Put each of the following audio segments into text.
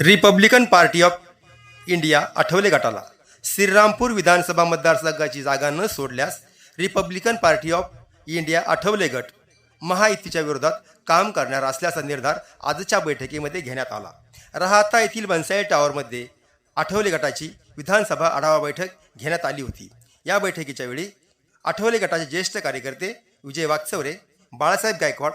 Republican Party of India Athawale गटाला. श्रीरामपूर विधानसभा मतदारसंघाची जागा न सोडल्यास Republican Party of India Athawale गट महायुतीच्या विरोधात काम करणार असल्याचा निर्धार आजच्या बैठकीमध्ये घेण्यात आला. राहता येथील बनसाई टॉवरमध्ये आठवले गटाची विधानसभा आढावा बैठक घेण्यात आली होती. या बैठकीच्या वेळी आठवले गटाचे ज्येष्ठ कार्यकर्ते विजय वाकचवरे बाळासाहेब गायकवाड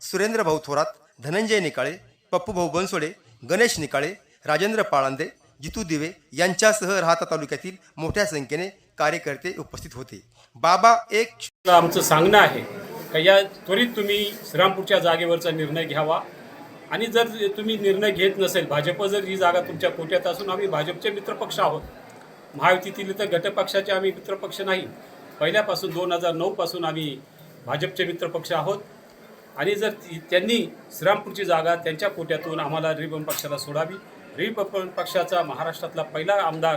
सुरेंद्र भाऊ थोरात धनंजय निकाळे पप्पू भाऊ बनसोडे गणेश निकाळे राजेंद्र पाळंदे जितू दिवे यांच्यासह राहता तालुक्यातील मोठ्या संख्येने कार्यकर्ते उपस्थित होते. बाबा एक आमचं सांगणं आहे का या त्वरित तुम्ही श्रीरामपूरच्या जागेवरचा निर्णय घ्यावा. आणि जर तुम्ही निर्णय घेत नसेल भाजप जर ही जागा तुमच्या कोट्यात असून आम्ही भाजपचे मित्रपक्ष आहोत. महायुतीतील तर घटपक्षाचे आम्ही मित्रपक्ष नाही. पहिल्यापासून दोन हजार नऊपासून आम्ही भाजपचे मित्रपक्ष आहोत. आणि जर ती- त्यांनी श्रीरामपूरची जागा त्यांच्या कोट्यातून आम्हाला रिपब्लिकन पक्षाला सोडावी. रिपब्लिकन पक्षाचा महाराष्ट्रातला पहिला आमदार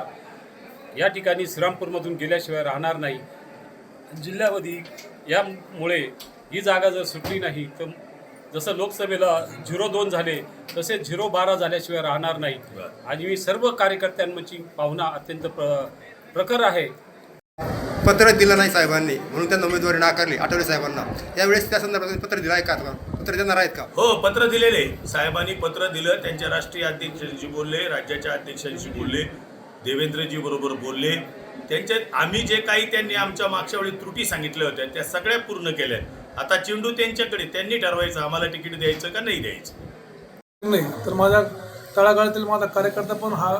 या ठिकाणी श्रीरामपूरमधून गेल्याशिवाय राहणार नाही. जिल्ह्यामध्ये यामुळे ही जागा जर सुटली नाही तर जसं लोकसभेला झिरो दोन झाले तसे झिरो बारा झाल्याशिवाय राहणार नाही. आणि मी सर्व कार्यकर्त्यांची भावना अत्यंत प्र प्रखर आहे. पत्र दिलं नाही साहेबांनी म्हणून त्यांना उमेदवारी नाकारली आठवले साहेबांना. यावेळेस त्या संदर्भात पत्र दिलं आहे का आता? पत्र देणार आहेत का? हो पत्र दिलेले. साहेबांनी पत्र दिलं त्यांच्या राष्ट्रीय अध्यक्षांशी बोलले राज्याच्या अध्यक्षांशी बोलले देवेंद्रजी बरोबर बोलले. त्यांच्या आम्ही जे काही त्यांनी आमच्या मागच्या वेळी त्रुटी सांगितल्या होत्या त्या सगळ्या पूर्ण केल्या. आता चेंडू त्यांच्याकडे त्यांनी ठरवायचं आम्हाला तिकीट द्यायचं का नाही द्यायचं? नाही तर माझ्या तळागाळातील माझा कार्यकर्ता पण हा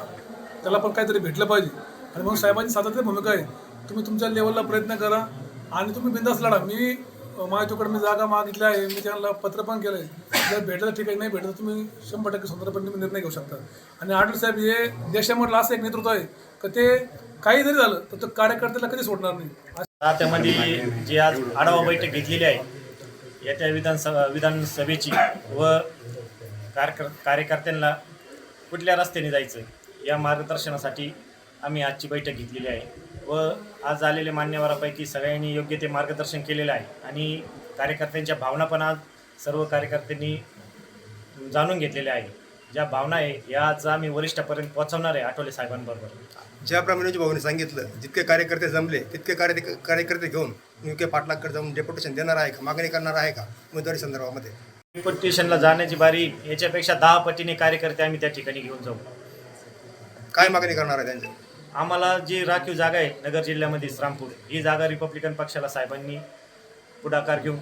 त्याला पण काहीतरी भेटलं पाहिजे. आणि म्हणून साहेबांची सातत्य भूमिका आहे. तुम्ही तुमच्या लेवलला प्रयत्न करा आणि तुम्ही बिंदास लढा. मी माझ्याकडे मी जागा मागितली आहे. मी त्यांना पत्र पण केलं आहे जर भेटलं तर ठीक आहे नाही भेटलं तुम्ही शंभर टक्के स्वतंत्रपणे तुम्ही निर्णय घेऊ शकता. आणि आठवड साहेब हे देशामधलं असं एक नेतृत्व आहे का ते काही जरी झालं तर तो कार्यकर्त्याला कधी सोडणार नाही. त्यामध्ये जी आज आढावा बैठक घेतलेली आहे येत्या विधानसभा विधानसभेची व कार्यकर् कार्यकर्त्यांना कुठल्या रस्त्याने जायचं या मार्गदर्शनासाठी आम्ही आजची बैठक घेतलेली आहे. व आज आलेल्या मान्यवरापैकी सगळ्यांनी योग्य ते मार्गदर्शन केलेलं आहे. आणि कार्यकर्त्यांच्या भावना पण आज सर्व कार्यकर्त्यांनी जाणून घेतलेल्या आहे ज्या भावना आहे या आज आम्ही वरिष्ठापर्यंत पोहोचवणार आहे आठवले साहेबांबरोबर. ज्याप्रमाणे भाऊने सांगितलं जितके कार्यकर्ते जमले तितके कार्य कार्यकर्ते घेऊन युके पाटलाकडे जाऊन डेप्युटेशन देणार आहे का? मागणी करणार आहे का? उमेदवारी संदर्भामध्ये. डेप्युटेशनला जाण्याची बारी याच्यापेक्षा दहा पटीने कार्यकर्ते आम्ही त्या ठिकाणी घेऊन जाऊ. काय मागणी करणार आहे त्यांच्या आम्हाला जी राखीव जागा आहे नगर जिल्ह्यामध्ये श्रामपूर ही जागा रिपब्लिकन पक्षाला साहेबांनी पुढाकार घेऊन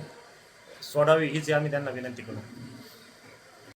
सोडावी हीच आम्ही त्यांना विनंती करू.